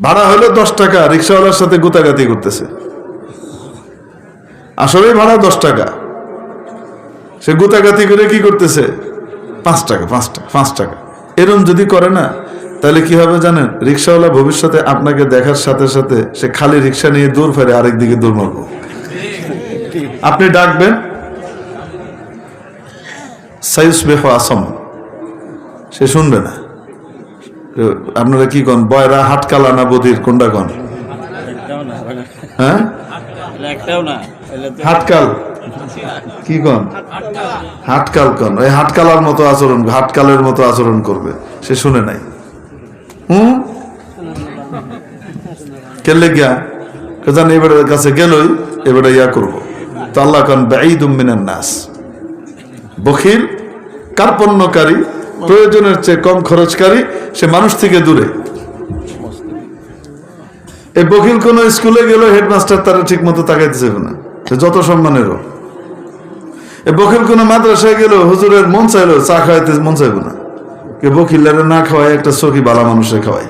ভাড়া হলো দশ টাকা, রিক্সাওয়ালার সাথে গুতাগাতি করতেছে। আসলেই ভাড়া দশ টাকা। সে গুতাগাতি করে কি করতেছে? পাঁচ টাকা পাঁচ টাকা পাঁচ টাকা। এরম যদি করে না, তাহলে কি হবে জানেন? রিক্সাওয়ালা ভবিষ্যতে আপনাকে দেখার সাথে সাথে সে খালি রিক্সা নিয়ে দূর ফেরে আরেক দিকে দূর মারব। আপনি ডাকবেন? সাইস বেহ আসম। সে শুনবে না। আপনারা কি কন বয়রা হাটকালা না বধির কোনটা কন? হ্যাঁ? হাটকাল। কি কন? হাটকাল কন? ওই হাটকালার মতো আচরণ, হাটকালের মতো আচরণ করবে। সে শুনে নাই। হুম? কেলে গিয়া কেজান এবারের কাছে গেলই, এবারে ইয়া করব। তো আল্লাহ কন ব্যঈদুম মিনান নাস। বখিল, কার্পণ্যকারী প্রয়োজনের চেয়ে কম খরচকারী, সে মানুষ থেকে দূরে। এই বকিল কোন স্কুলে গেল হেডমাস্টার তারা ঠিক মতো তাকাইতেছে না। সে যত সম্মানেরও। বকিল কোন মাদ্রাসায় গেল হুজুরের মন চাইলো চা খাওয়াইতে মন চাইব না। কে বকিল্লারে না খাওয়াই একটা চকি বালা মানুষে খাওয়াই।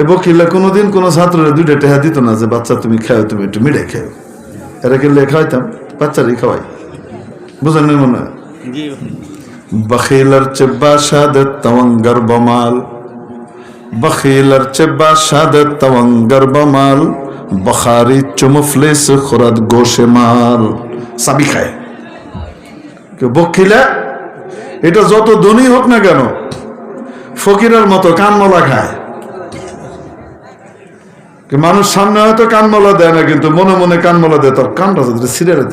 এ বকিল্লা কোনোদিন কোনো ছাত্রের দুইটা টেহা দিত না যে, বাচ্চা, তুমি খাও, তুমি একটু মিঠাই খাও। এরা গেলে খাওয়াইতাম বাচ্চারই খাওয়াই। বুঝলেন মনে হয়? বখিলার চেব্বা শাহাদত তওয়াঙ্গার বমাল। বখিলার চেব্বা শাহাদত তওয়াঙ্গার বমাল। বখারি চুমফলিস খুরাত গোশে মাল। সাবি খায়। বখিলা? এটা যত ধনী হোক না কেন, ফকিরের মতো কানমলা খায়। মানুষ সামনে হয়তো কানমলা দেয় না, কিন্তু মনে মনে কানমলা দেয়। তার কানটা যদি সিরিয়ালে